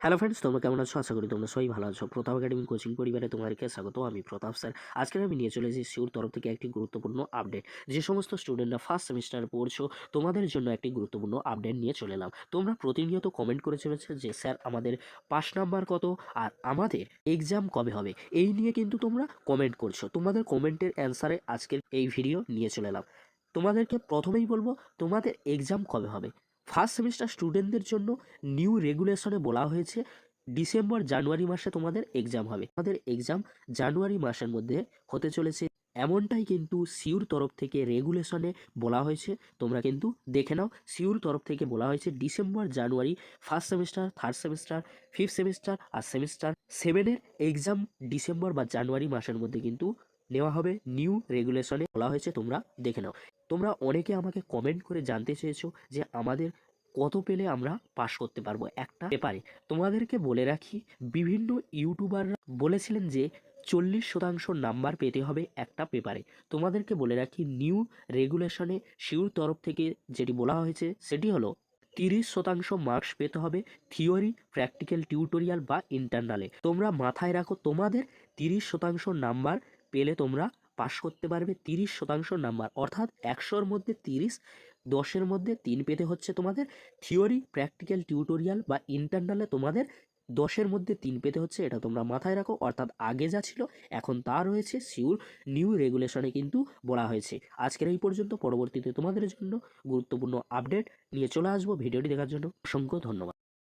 Hello friends তোমরা কেমন আছো? আশা করি তোমরা সবাই ভালো আছো। প্রতাপ একাডেমি কোচিং পরিবারে তোমাদেরকে স্বাগত। আমি প্রতাপ স্যার। আজকে আমি নিয়ে চলে এসেছি সিউর তরফ থেকে একটি গুরুত্বপূর্ণ আপডেট যে সমস্ত স্টুডেন্টরা ফার্স্ট সেমিস্টারে পড়ছো, তোমাদের জন্য একটি গুরুত্বপূর্ণ আপডেট নিয়ে চলে এলাম। তোমরা প্রতিনিয়ত কমেন্ট করে চলেছে যে, স্যার, আমাদের পাস নাম্বার কত আর আমাদের এক্সাম কবে হবে? এই নিয়ে কিন্তু তোমরা কমেন্ট করছ। তোমাদের কমেন্টের অ্যান্সারে আজকের এই ভিডিও নিয়ে চলে এলাম। তোমাদেরকে প্রথমেই বলব, তোমাদের এক্সাম কবে হবে? ফার্স্ট সেমিস্টার স্টুডেন্টদের জন্য নিউ রেগুলেশনে বলা হয়েছে, ডিসেম্বর, জানুয়ারি মাসে তোমাদের এক্সাম হবে। তোমাদের এক্সাম জানুয়ারি মাসের মধ্যে হতে চলেছে। এমনটাই কিন্তু সিউর তরফ থেকে রেগুলেশনে বলা হয়েছে। তোমরা কিন্তু দেখে নাও, সিউর তরফ থেকে বলা হয়েছে December, January, first semester, third semester, fifth semester, আর সেমিস্টার সেভেনের এক্সাম ডিসেম্বর বা জানুয়ারি মাসের মধ্যে কিন্তু নেওয়া হবে। নিউ রেগুলেশনে বলা হয়েছে, তোমরা দেখে নাও। তোমরা অনেকে আমাকে কমেন্ট করে জানতে চেয়েছো যে আমাদের কত পেলে আমরা পাশ করতে পারব। একটা পেপারে তোমাদেরকে বলে রাখি, বিভিন্ন ইউটিউবাররা বলেছিলেন যে চল্লিশ শতাংশ নাম্বার পেতে হবে একটা পেপারে তোমাদেরকে বলে রাখি নিউ রেগুলেশনে শিউর তরফ থেকে যেটি বলা হয়েছে, সেটি হলো তিরিশ শতাংশ মার্কস পেতে হবে থিওরি প্র্যাকটিক্যাল টিউটোরিয়াল বা ইন্টারনালে তোমরা মাথায় রাখো, তোমাদের তিরিশ শতাংশ নাম্বার পেলে তোমরা পাশ করতে পারবে তিরিশ শতাংশ নাম্বার। অর্থাৎ একশোর মধ্যে তিরিশ, দশের মধ্যে তিন পেতে হচ্ছে তোমাদের। থিওরি প্র্যাকটিক্যাল টিউটোরিয়াল বা ইন্টারনালে তোমাদের দশের মধ্যে তিন পেতে হচ্ছে, এটা তোমরা মাথায় রাখো। অর্থাৎ আগে যা ছিল, এখন তা রয়েছে সিউর নিউ রেগুলেশনে কিন্তু বলা হয়েছে। আজকের এই পর্যন্ত, পরবর্তীতে তোমাদের জন্য গুরুত্বপূর্ণ আপডেট নিয়ে চলে আসব। ভিডিওটি দেখার জন্য অসংখ্য ধন্যবাদ।